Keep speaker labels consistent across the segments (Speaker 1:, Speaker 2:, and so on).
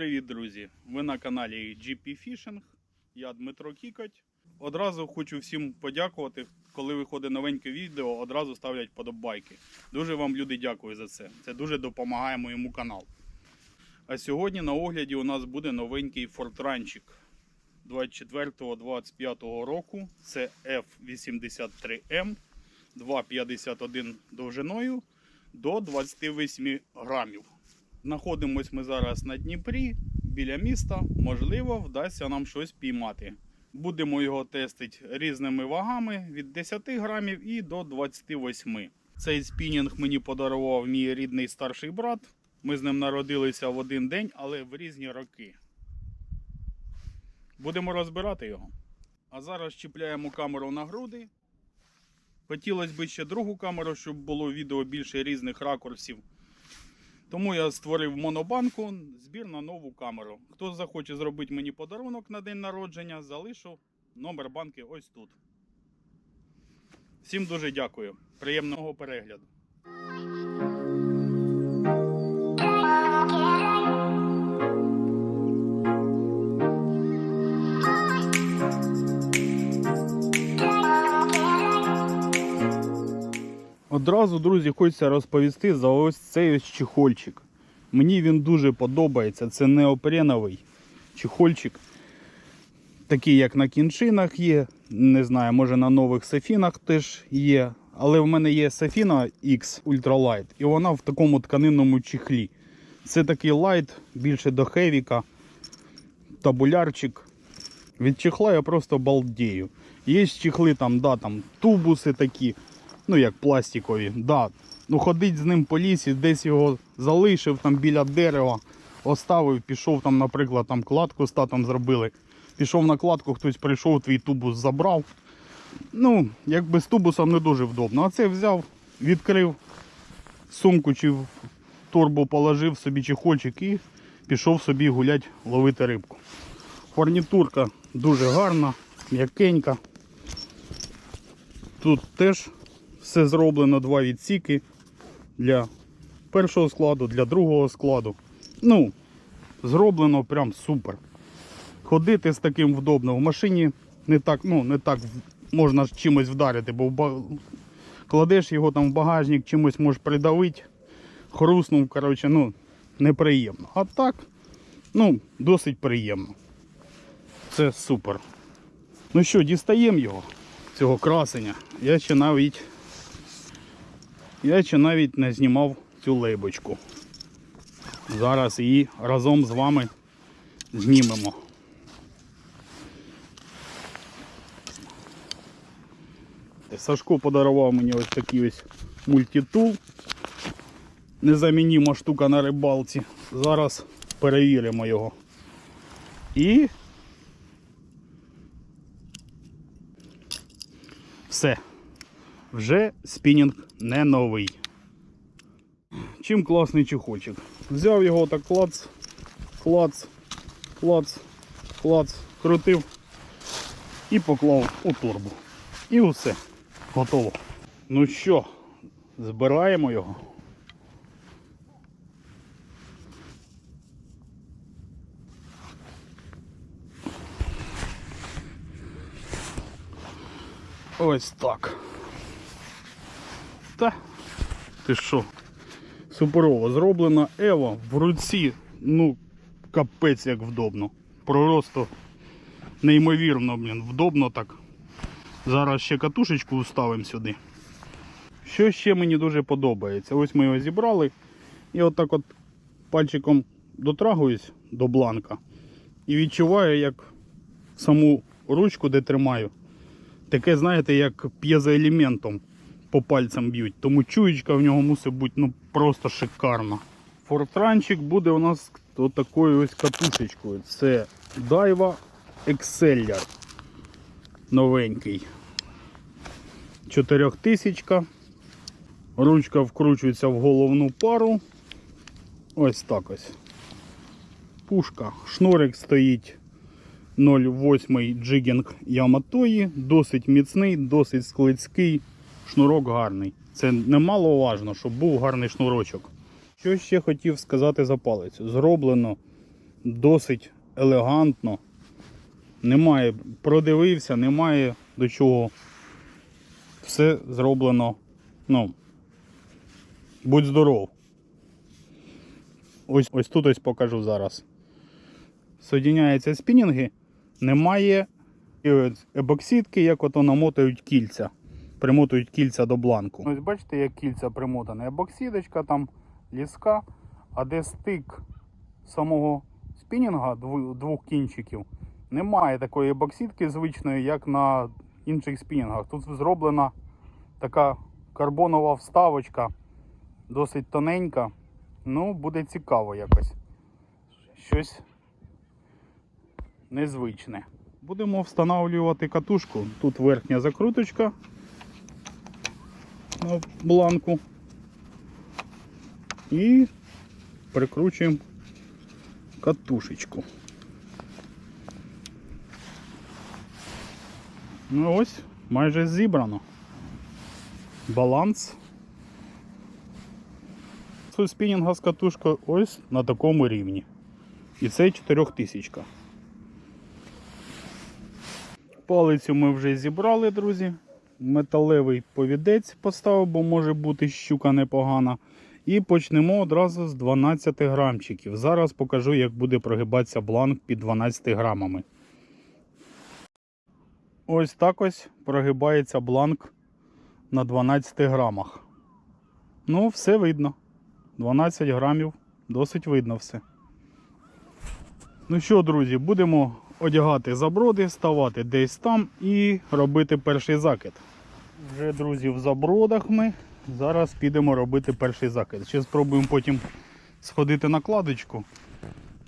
Speaker 1: Привіт, друзі! Ви на каналі GP Fishing. Я Дмитро Кікоть. Одразу хочу всім подякувати. Коли виходить новеньке відео, одразу ставлять подобайки. Дуже вам люди дякую за це. Це дуже допомагає моєму каналу. А сьогодні на огляді у нас буде новенький фортранчик 24-25 року. Це F83M 2,51 довжиною до 28 грамів. Знаходимось ми зараз на Дніпрі, біля міста. Можливо, вдасться нам щось піймати. Будемо його тестити різними вагами від 10 грамів і до 28. Цей спінінг мені подарував мій рідний старший брат. Ми з ним народилися в один день, але в різні роки. Будемо розбирати його. А зараз чіпляємо камеру на груди. Хотілося б ще другу камеру, щоб було відео більше різних ракурсів. Тому я створив монобанку, збір на нову камеру. Хто захоче зробити мені подарунок на день народження, залишу номер банки ось тут. Всім дуже дякую. Приємного перегляду. Одразу, друзі, хочеться розповісти за ось цей ось чехольчик. Мені він дуже подобається. Це неопреновий чехольчик. Такий, як на кіншинах є. Не знаю, може на нових сафінах теж є. Але в мене є Сафіна X Ultralight, і вона в такому тканинному чехлі. Це такий лайт, більше до хевіка, табулярчик. Від чехла я просто балдею. Є чехли там, да, там тубуси такі ну як пластикові. Да. Ну ходить з ним по лісі, десь його залишив там біля дерева, оставив, пішов там, наприклад, там кладку з зробили. Пішов на кладку, хтось прийшов, твій тубус забрав. Ну, якби з тубусом не дуже вдобно. А це взяв, відкрив сумку чи в торбу положив собі чехольчик і пішов собі гулять, ловити рибку. Фурнітурка дуже гарна, м'якенька. Тут теж все зроблено, два відсіки для першого складу, для другого складу. Ну, зроблено прям супер. Ходити з таким вдобно. В машині не так, ну, не так можна чимось вдарити, бо кладеш його там в багажник, чимось можеш придавити, хруснув, коротше, ну, неприємно. А так, ну, досить приємно. Це супер. Ну що, дістаємо його, цього красення. Я ще навіть я ще навіть не знімав цю лейбочку. Зараз її разом з вами знімемо. Сашко подарував мені ось такий ось мультитул. Незамініма штука на рибалці. Зараз перевіримо його. І все. Вже спінінг не новий. Чим класний чехольчик. Взяв його так клац, клац, клац, клац, крутив і поклав у торбу. І все. Готово. Ну що, збираємо його. Ось так. Та ти що? Суперово зроблена Ева в руці, ну, капець як вдобно. Просто неймовірно, блін, вдобно так. Зараз ще катушечку вставимо сюди. Що ще мені дуже подобається? Ось ми його зібрали. І отак от пальчиком дотрагуюсь до бланка і відчуваю, як саму ручку, де тримаю, таке, знаєте, як п'єзоелементом по пальцям б'ють. Тому чуєчка в нього мусить бути ну, просто шикарна. Фортранчик буде у нас такою ось катушечкою. Це Daiwa Exceller новенький. 4000. Ручка вкручується в головну пару. Ось так ось. Пушка. Шнурик стоїть 0,8 джигінг Яматої. Досить міцний, досить склицький. Шнурок гарний. Це немаловажно, щоб був гарний шнурочок. Що ще хотів сказати за палицю? Зроблено досить елегантно. Немає, продивився, немає до чого. Все зроблено. Ну, будь здоров. Ось, ось тут ось покажу зараз. Соєдиняються спінінги, немає і ебоксидки, як ото намотають кільця. Примотують кільця до бланку. Ось бачите, як кільця примотані. Ебоксидочка, там ліска, а де стик самого спінінга двох кінчиків, немає такої ебоксидки звичної, як на інших спінінгах. Тут зроблена така карбонова вставочка, досить тоненька. Ну, буде цікаво якось. Щось незвичне. Будемо встановлювати катушку. Тут верхня закруточка на бланку. І прикручуємо катушечку. Ну ось, майже зібрано. Баланс. Спінінга з катушкою ось на такому рівні. І це 4000. Палицю ми вже зібрали, друзі. Металевий повідець поставив, бо може бути щука непогана. І почнемо одразу з 12 грамчиків. Зараз покажу, як буде прогибатися бланк під 12 грамами. Ось так ось прогибається бланк на 12 грамах. Ну, все видно. 12 грамів, досить видно все. Ну що, друзі, будемо одягати заброди, ставати десь там і робити перший закид. Вже, друзі, в забродах ми. Зараз підемо робити перший закид. Ще спробуємо потім сходити на кладочку.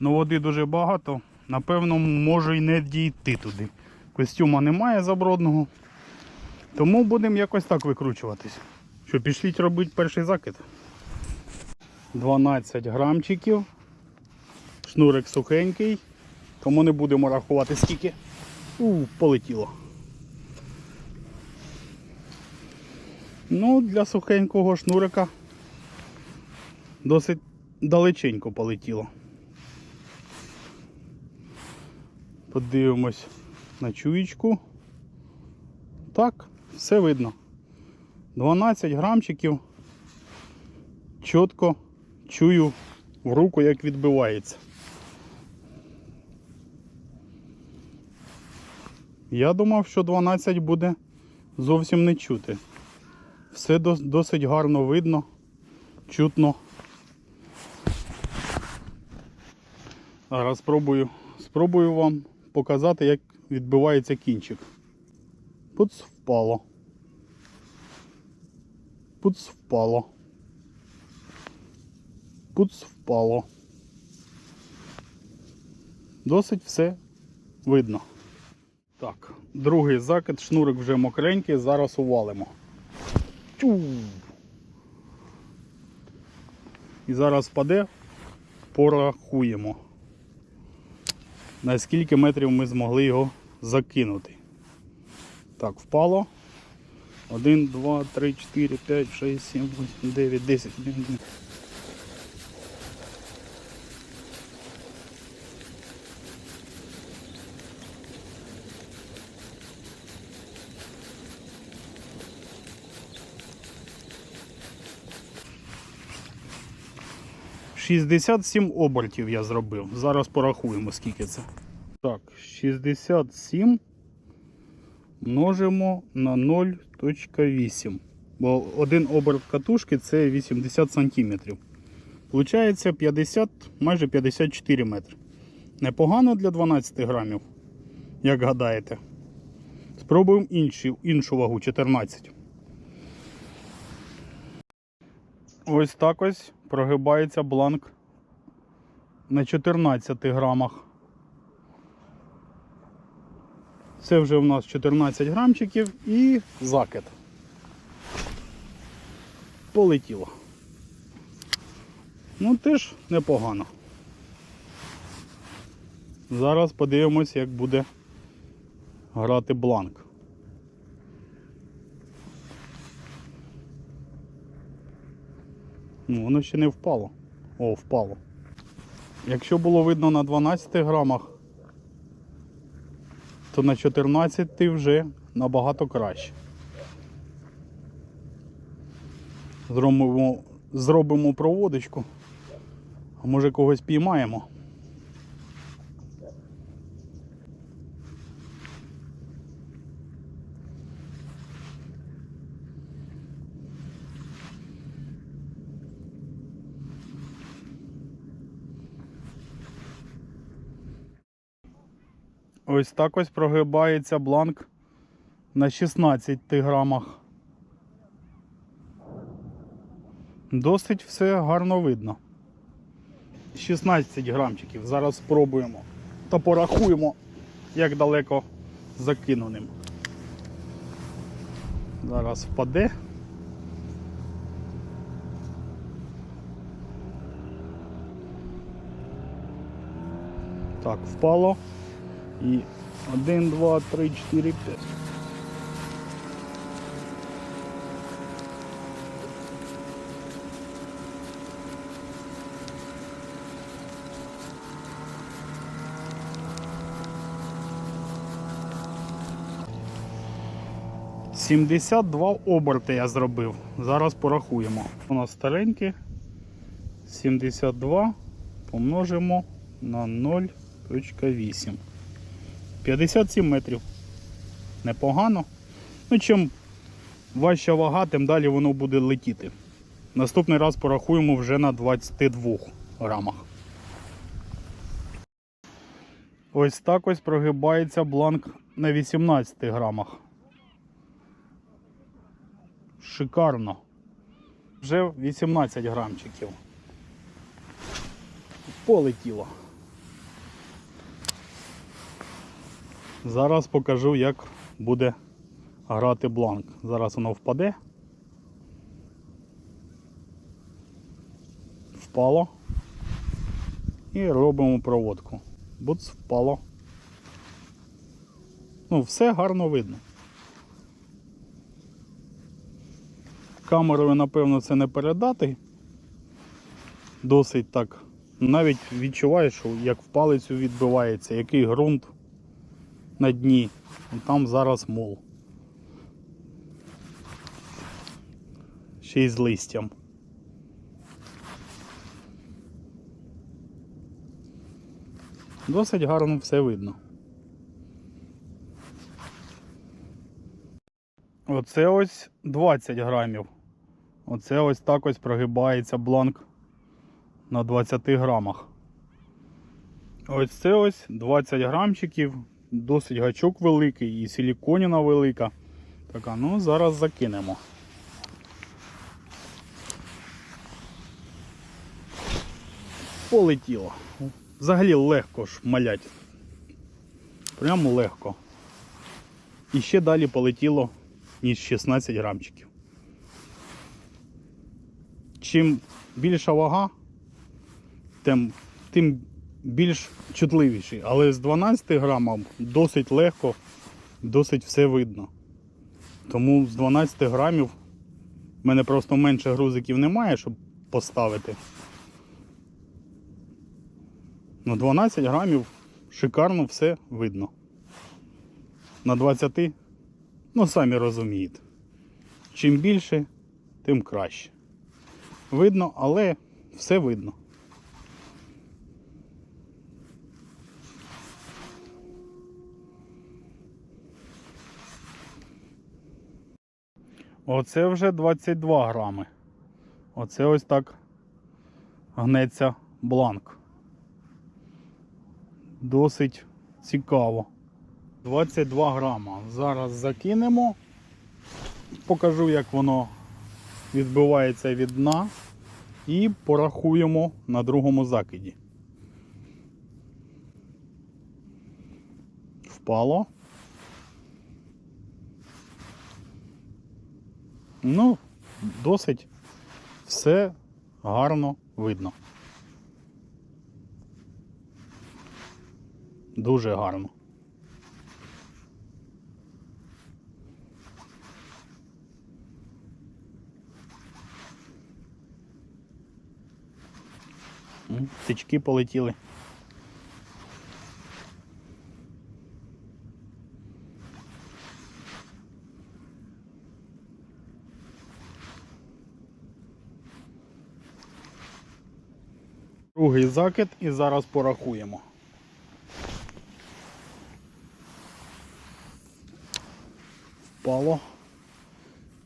Speaker 1: Ну, води дуже багато. Напевно, може й не дійти туди. Костюма немає забродного. Тому будемо якось так викручуватись. Що, пішліть робити перший закид. 12 грамчиків. Шнурик сухенький. Тому не будемо рахувати скільки. У, полетіло. Ну, для сухенького шнурика досить далеченько полетіло. Подивимось на чуєчку. Так, все видно. 12 грамчиків. Чітко чую в руку, як відбивається. Я думав, що 12 буде зовсім не чути. Все досить гарно видно, чутно. Зараз спробую, спробую вам показати, як відбивається кінчик. Пуц впало. Пуц впало. Пуц впало. Досить все видно. Так, другий закид, шнурик вже мокренький, зараз увалимо. І зараз впаде, порахуємо. На скільки метрів ми змогли його закинути. Так, впало. 1, 2, 3, 4, 5, 6, 7, 8, 9, 10. 11. Шістдесят обертів я зробив. Зараз порахуємо, скільки це. Так, 67 множимо на 0.8. Бо один оберт катушки це 80 см. Получається 50, майже 54 метри. Непогано для 12 грамів, як гадаєте. Спробуємо інші, іншу вагу 14. Ось так ось прогибається бланк на 14 грамах. Це вже у нас 14 грамчиків і закид. Полетіло. Ну теж непогано. Зараз подивимось, як буде грати бланк. Ну, воно ще не впало. О, впало. Якщо було видно на 12 грамах, то на 14 вже набагато краще. Зробимо, зробимо проводочку, а може когось піймаємо. Ось так ось прогибається бланк на 16 грамах. Досить все гарно видно. 16 грамчиків. Зараз спробуємо та порахуємо, як далеко закинуним. Зараз впаде. Так, впало. І 1, 2, 3, 4, 5. Сімдесят два оберти я зробив. Зараз порахуємо. У нас старенькі. 72 помножимо на 0.8. 57 метрів. Непогано. Ну, чим важча вага, тим далі воно буде летіти. Наступний раз порахуємо вже на 22 грамах. Ось так ось прогибається бланк на 18 грамах. Шикарно. Вже 18 грамчиків. Полетіло. Зараз покажу, як буде грати бланк. Зараз воно впаде. Впало. І робимо проводку. Буц, впало. Ну, все гарно видно. Камерою, напевно, це не передати. Досить так. Навіть відчуваєш, як в палицю відбивається, який ґрунт на дні. Там зараз мол. Ще й з листям. Досить гарно все видно. Оце ось 20 грамів. Оце ось так ось прогибається бланк на 20 грамах. Ось це ось 20 грамчиків, досить гачок великий і силіконіна велика. Така, ну зараз закинемо. Полетіло. Взагалі легко ж малять. Прямо легко. І ще далі полетіло, ніж 16 грамчиків. Чим більша вага, тим, тим більш чутливіший. Але з 12 грамом досить легко, досить все видно. Тому з 12 грамів в мене просто менше грузиків немає, щоб поставити. На 12 грамів шикарно все видно. На 20, ну самі розумієте. Чим більше, тим краще. Видно, але все видно. Оце вже 22 грами. Оце ось так гнеться бланк. Досить цікаво. 22 грама. Зараз закинемо. Покажу, як воно відбивається від дна. І порахуємо на другому закиді. Впало. Ну, досить все гарно видно. Дуже гарно. М, Січки полетіли. Другий закид і зараз порахуємо. Впало.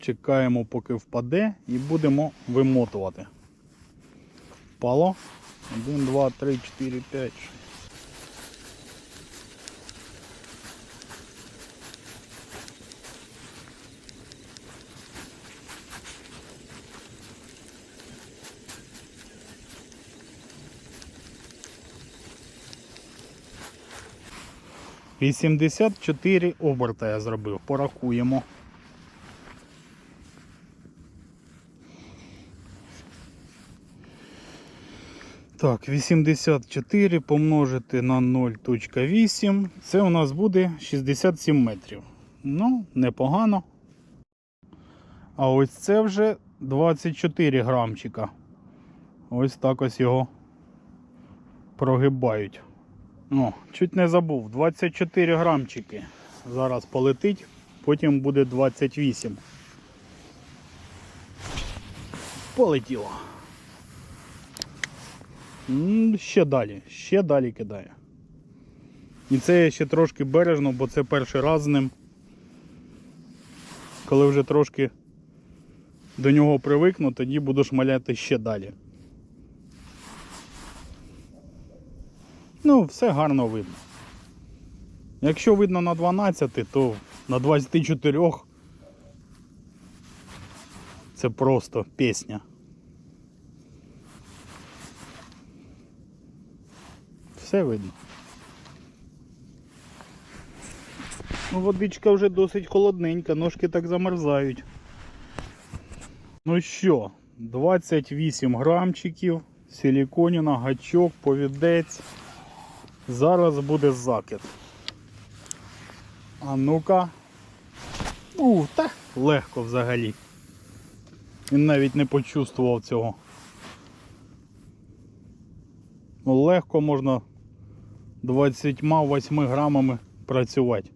Speaker 1: Чекаємо, поки впаде, і будемо вимотувати. Впало. 1, 2, 3, 4, 5, 6. Вісімдесят чотири оберта я зробив. Порахуємо. Так, 84 помножити на 0.8. Це у нас буде 67 метрів. Ну, непогано. А ось це вже 24 грамчика. Ось так ось його прогибають. О, чуть не забув. 24 грамчики. Зараз полетить, потім буде 28. Полетіло. Ще далі, ще далі кидає. І це я ще трошки бережно, бо це перший раз з ним. Коли вже трошки до нього привикну, тоді буду шмаляти ще далі. Ну, все гарно видно. Якщо видно на 12, то на 24 це просто пісня. Все видно. Ну, водичка вже досить холодненька, ножки так замерзають. Ну що, 28 грамчиків, силіконіна, гачок, повідець. Зараз буде закид. А ну-ка. У, та легко взагалі. Він навіть не почувствував цього. Ну, легко можна 28 грамами працювати.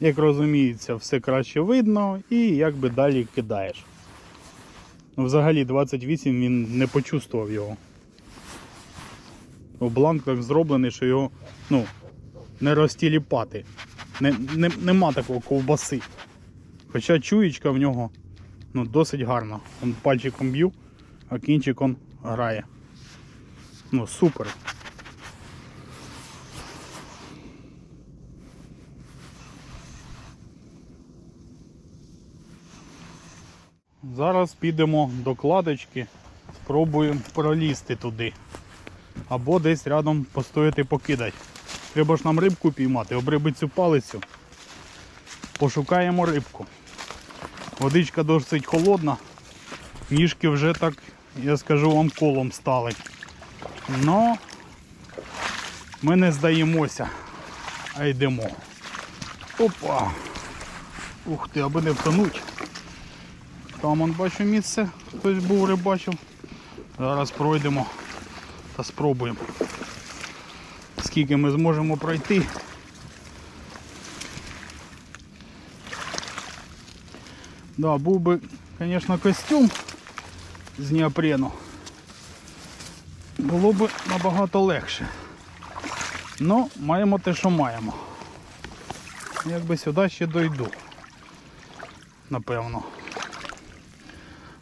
Speaker 1: Як розуміється, все краще видно і як би далі кидаєш. Ну, Взагалі 28 він не почувствував його. Бланк так зроблений, що його ну, не розтіліпати. Не, не, нема такого ковбаси. Хоча чуєчка в нього ну, досить гарна. Он пальчиком б'ю, а кінчик он грає. Ну, супер. Зараз підемо до кладочки, спробуємо пролізти туди. Або десь рядом постояти покидати. Треба ж нам рибку піймати, обрибити цю палицю. Пошукаємо рибку. Водичка досить холодна. Ніжки вже так, я скажу вам, колом стали. Но ми не здаємося, а йдемо. Опа! Ух ти, аби не втонуть. Там он бачу місце, хтось був рибачив. Зараз пройдемо та спробуємо. Скільки ми зможемо пройти. Да, був би, звісно, костюм з неопрену. Було б набагато легше. Ну, маємо те, що маємо. Якби сюди ще дойду. Напевно.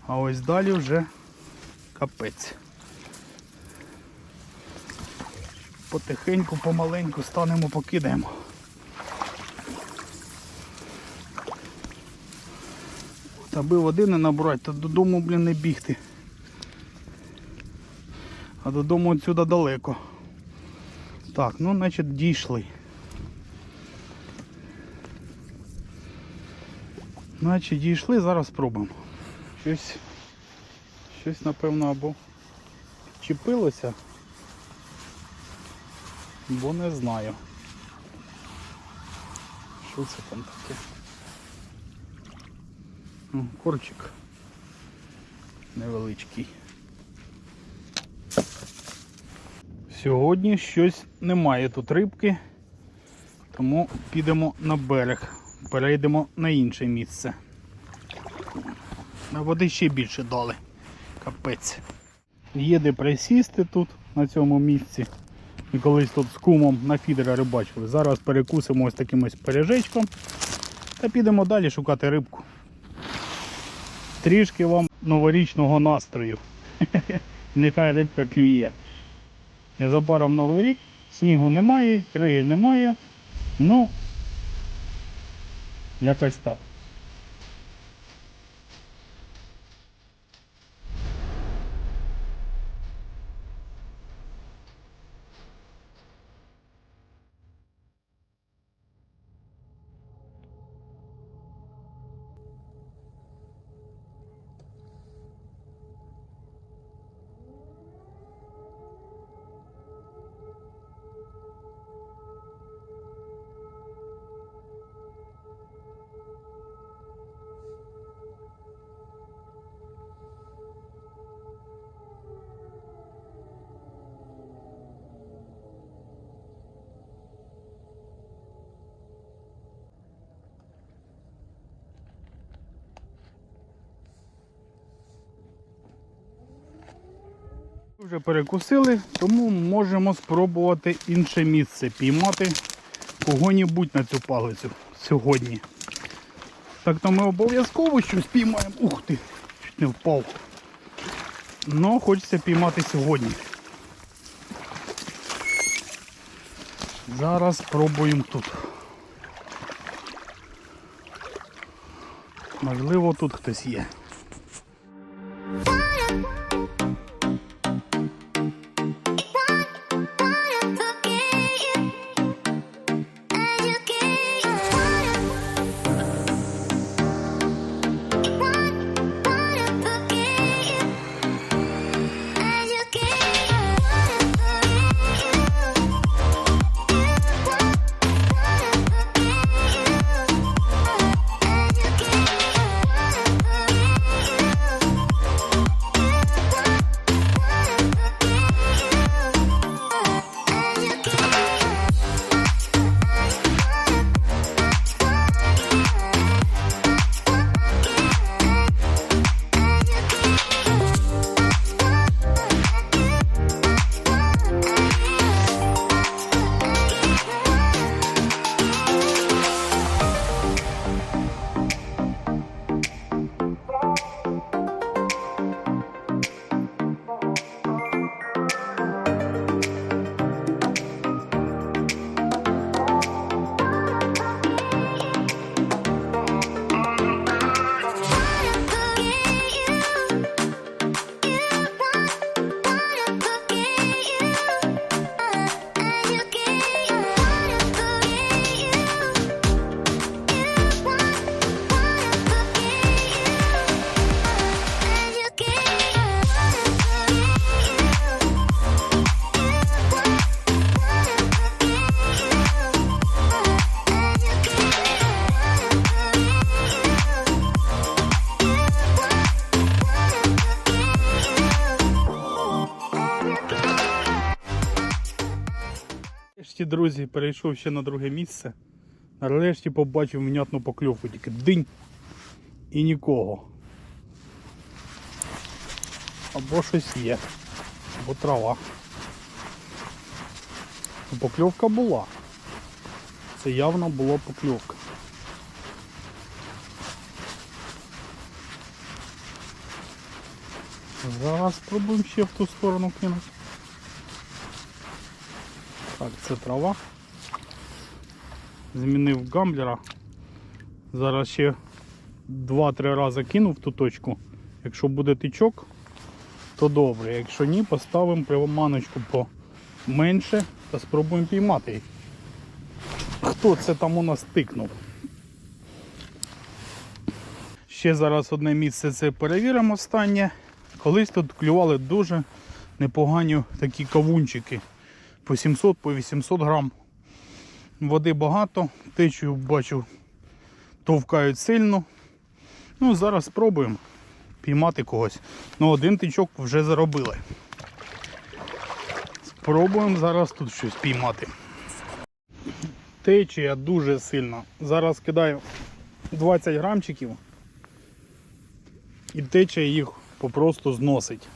Speaker 1: А ось далі вже капець. Потихеньку, помаленьку станемо, покидаємо. Аби води не набрати, то додому, блін, не бігти. А додому отсюди далеко. Так, ну значить дійшли. Значить дійшли, зараз спробуємо. Щось, щось напевно або чіпилося, бо не знаю. Що це там таке? Корчик. невеличкий. Сьогодні щось немає тут рибки, тому підемо на берег, перейдемо на інше місце. На води ще більше дали. Капець. Є де присісти тут, на цьому місці. Ми колись тут з кумом на фідера рибачили. Зараз перекусимо ось таким ось пиріжечком та підемо далі шукати рибку. Трішки вам новорічного настрою. Нехай рибка клює. Незабаром новий рік, снігу немає, криги немає. Ну, якось так. Вже перекусили, тому можемо спробувати інше місце піймати кого-небудь на цю палицю сьогодні. Так то ми обов'язково щось піймаємо. Ух ти! Чуть не впав. Ну, хочеться піймати сьогодні. Зараз спробуємо тут. Можливо, тут хтось є. Нарешті, друзі, перейшов ще на друге місце. Нарешті побачив внятну покльовку, тільки динь і нікого. Або щось є, або трава. Ну, Покльовка була. Це явно була покльовка. Зараз спробуємо ще в ту сторону кинути. Так, це трава. Змінив гамблера. Зараз ще 2-3 рази кинув ту точку. Якщо буде тичок, то добре. Якщо ні, поставимо приманочку поменше та спробуємо піймати. Хто це там у нас тикнув? Ще зараз одне місце це перевіримо останнє. Колись тут клювали дуже непогані такі кавунчики по 700 по 800 грам. Води багато, течію бачу, товкають сильно. Ну, зараз спробуємо. спіймати когось. Ну, один тичок вже заробили. Спробуємо зараз тут щось піймати. Течія дуже сильна. Зараз кидаю 20 грамчиків. І течія їх попросту зносить.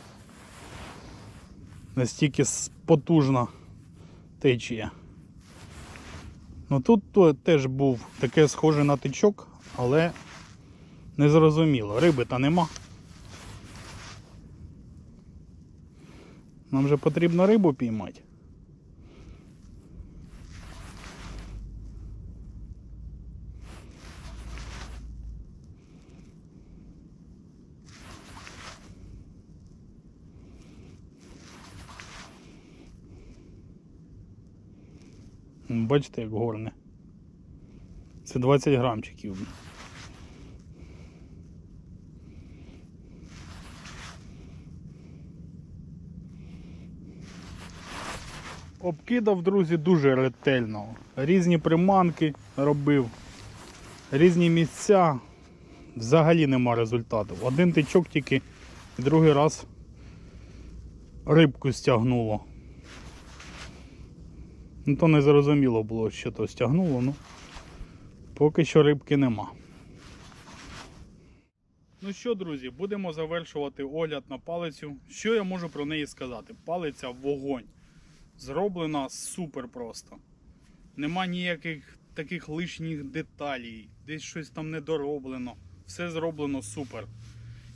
Speaker 1: Настільки потужна течія. Ну тут теж був таке схоже на тичок, але незрозуміло. Риби та нема. Нам же потрібно рибу піймати. Бачите, як горне. Це 20 грамчиків. Обкидав, друзі, дуже ретельно. Різні приманки робив, різні місця. Взагалі нема результату. Один тичок тільки другий раз рибку стягнуло. Ну то не зрозуміло було, що то стягнуло, ну поки що рибки нема. Ну що, друзі, будемо завершувати огляд на палицю. Що я можу про неї сказати? Палиця вогонь. Зроблена супер просто. Нема ніяких таких лишніх деталей, десь щось там недороблено. Все зроблено супер.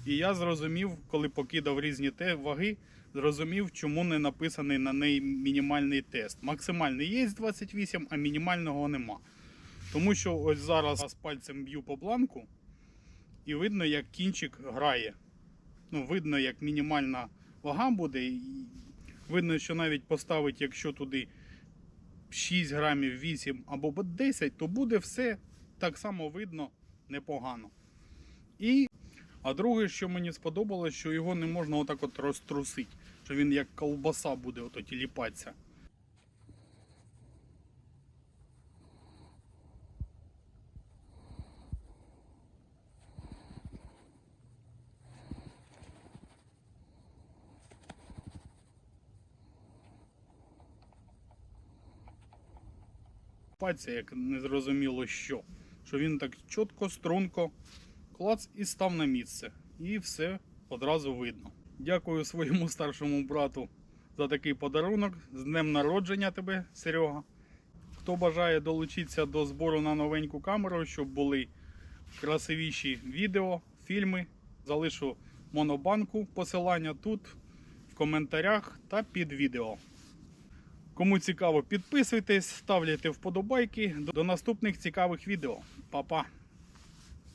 Speaker 1: І я зрозумів, коли покидав різні те ваги, зрозумів, чому не написаний на неї мінімальний тест. Максимальний є 28, а мінімального нема. Тому що ось зараз пальцем б'ю по бланку, і видно, як кінчик грає. Ну, видно, як мінімальна вага буде. Видно, що навіть поставить, якщо туди 6 грамів, 8 або 10, то буде все так само видно непогано. І а друге, що мені сподобалось, що його не можна отак от розтрусити, що він як ковбаса буде ото тіліпатися. Пальця, як незрозуміло що. Що він так чітко, струнко, клац і став на місце. І все одразу видно. Дякую своєму старшому брату за такий подарунок. З днем народження тебе, Серега. Хто бажає долучитися до збору на новеньку камеру, щоб були красивіші відео, фільми, залишу монобанку посилання тут, в коментарях та під відео. Кому цікаво, підписуйтесь, ставляйте вподобайки. До наступних цікавих відео. Па-па!